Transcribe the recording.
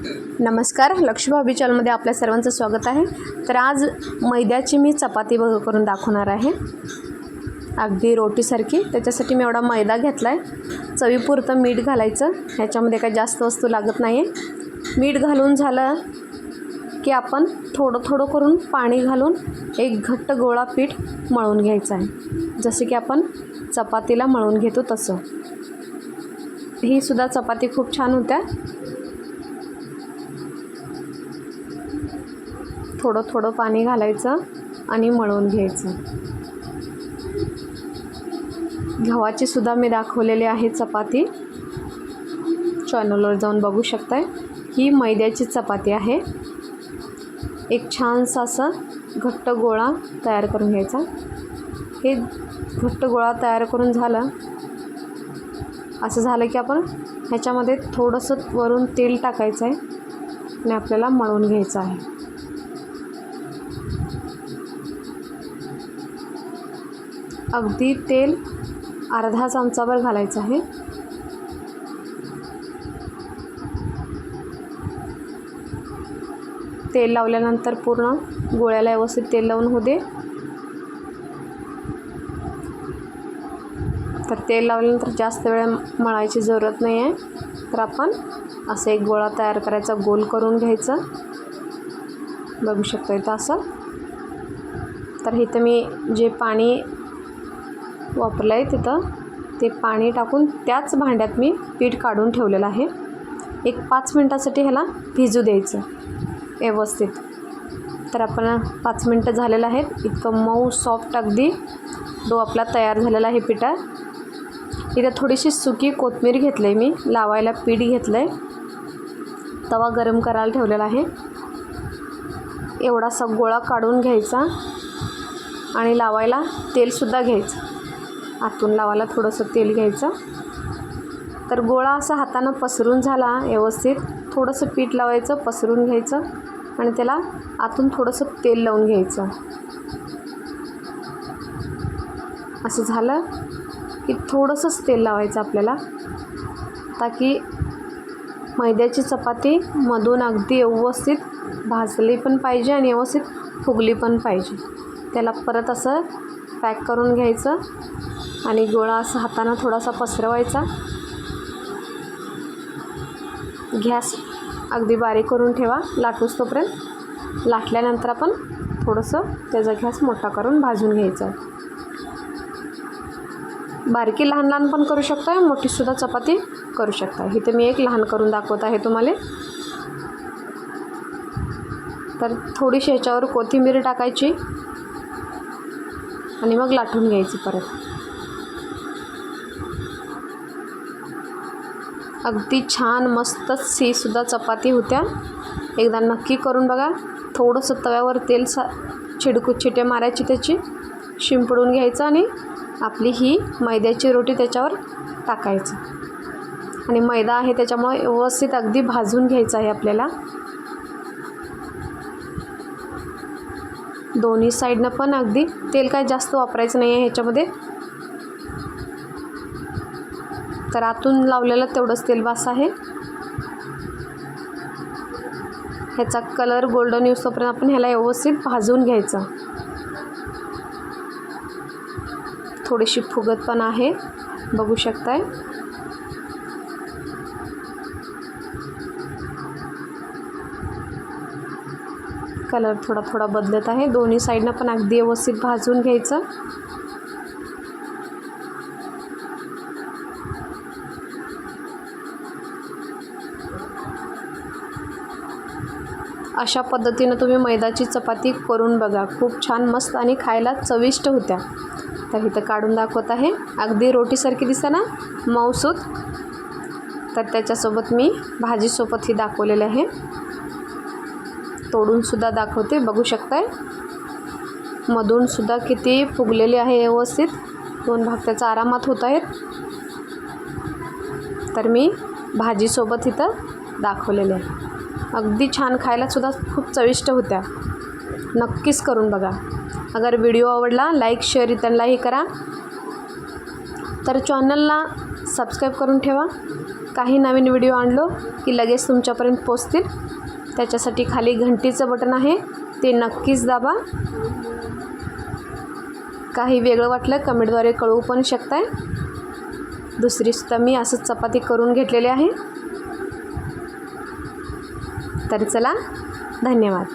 नमस्कार लक्ष्मीभाबी चॅनलमध्ये आपल्या सर्वांचं स्वागत आहे. तर आज मैद्याची मी चपाती बघ करून दाखवणार आहे. अगदी रोटीसारखी. त्याच्यासाठी मी एवढा मैदा घेतला आहे चवीपुरतं मीठ घालायचं. ह्याच्यामध्ये काही जास्त वस्तू लागत नाही आहे मीठ घालून झालं की आपण थोडं थोडं करून पाणी घालून एक घट्ट गोळा पीठ मळून घ्यायचं आहे. जसे की आपण चपातीला मळून घेतो तसं. ही सुद्धा चपाती खूप छान होत्या. थोडं थोडं पाणी घालायचं आणि मळून घ्यायचं. गव्हाची सुद्धा मी दाखवलेली आहे चपाती. चॅनलवर जाऊन बघू शकताय. ही मैद्याची चपाती आहे. एक छानसा असं घट्ट गोळा तयार करून घ्यायचा. हे घट्ट गोळा तयार करून झालं. असं झालं की आपण ह्याच्यामध्ये थोडंसं वरून तेल टाकायचं आहे आणि आपल्याला मळून घ्यायचं आहे. अगदी तेल अर्धा चमचाभर घालायचं आहे. तेल लावल्यानंतर पूर्ण गोळ्याला व्यवस्थित तेल लावून होऊ दे. तर तेल लावल्यानंतर जास्त वेळ मळायची जरूरत नाही आहे तर आपण असं एक गोळा तयार करायचा गोल करून घ्यायचं. बघू शकतो इथं असं. तर इथं मी जे पाणी वापरलं आहे तिथं. ते पाणी टाकून त्याच भांड्यात मी पीठ काढून ठेवलेलं आहे. एक पाच मिनटासाठी ह्याला भिजू द्यायचं व्यवस्थित. तर आपण पाच मिनटं झालेलं आहेत इतकं मऊ सॉफ्ट अगदी डो आपला तयार झालेला आहे पिठा. इथं थोडीशी सुकी कोथमीर घेतली आहे मी. लावायला पीठ घेतलं आहे तवा गरम करायला ठेवलेला आहे. एवढासा गोळा काढून घ्यायचा आणि लावायला तेलसुद्धा घ्यायचं. आतून लावायला थोडंसं तेल घ्यायचं. तर गोळा असा हातानं पसरून झाला व्यवस्थित. थोडंसं पीठ लावायचं पसरून घ्यायचं आणि त्याला आतून थोडंसं तेल लावून घ्यायचं. असं झालं की थोडंसंच तेल लावायचं आपल्याला. ताकी मैद्याची चपाती मधून अगदी व्यवस्थित भाजली पण पाहिजे आणि व्यवस्थित फुगली पण पाहिजे. त्याला परत असं पॅक करून घ्यायचं आणि गोळा असं हातानं थोडासा पसरवायचा. गॅस अगदी बारीक करून ठेवा लाटूस तोपर्यंत लाटल्यानंतर आपण थोडंसं त्याचा गॅस मोठा करून भाजून घ्यायचं. बारकी लहान लहान पण करू शकता मोठीसुद्धा चपाती करू शकता. इथे मी एक लहान करून दाखवत आहे तुम्हाला. तर थोडीशी ह्याच्यावर कोथिंबीर टाकायची. आणि मग लाटून घ्यायची परत. अगदी छान मस्त सीसुद्धा चपाती होत्या. एकदा नक्की करून बघा. थोडंसं तव्यावर तेल सा छिडकू छिटे मारायची त्याची. शिंपडून घ्यायचं आणि आपली ही मैद्याची रोटी त्याच्यावर टाकायचं. आणि मैदा आहे त्याच्यामुळे व्यवस्थित अगदी भाजून घ्यायचं आहे आपल्याला. दोन्ही साईडनं पण अगदी तेल काय जास्त वापरायचं नाही आहे ह्याच्यामध्ये. तर आतून लावलेलं तेवढंच तेल बास आहे. ह्याचा कलर गोल्डन यूज तोपर्यंत आपण ह्याला व्यवस्थित भाजून घ्यायचं. थोडीशी फुगत पण आहे. बघू शकताय. कलर थोडा थोडा बदलत आहे. दोन्ही साईडनं पण अगदी व्यवस्थित भाजून घ्यायचं. अशा पद्धतीनं तुम्ही मैदाची चपाती करून बघा. खूप छान मस्त आणि खायला चविष्ट होत्या. तर इथं काढून दाखवत आहे. अगदी रोटीसारखी दिसते ना? मऊसूत तर त्याच्यासोबत मी भाजीसोबत ही आहे. तोडूनसुद्धा दाखवते. बघू शकताय. मधूनसुद्धा किती फुगलेले आहे व्यवस्थित. दोन भाग त्याचा आरामात होत आहेत. तर मी भाजीसोबत इथं दाखवलेले आहे. अगदी छान खायलासुद्धा खूप चविष्ट होत्या. नक्कीच करून बघा. अगर व्हिडिओ आवडला लाईक शेअर इतरलाही करा. तर चॅनलला सबस्क्राईब करून ठेवा. काही नवीन व्हिडिओ आणलो की लगेच तुमच्यापर्यंत पोचतील त्याच्यासाठी खाली घंटीचं बटन आहे. ते नक्कीच दाबा. काही वेगळं वाटलं कमेंटद्वारे कळवू पण शकताय. दुसरीसुद्धा मी असंच चपाती करून घेतलेली आहे. तर चला धन्यवाद.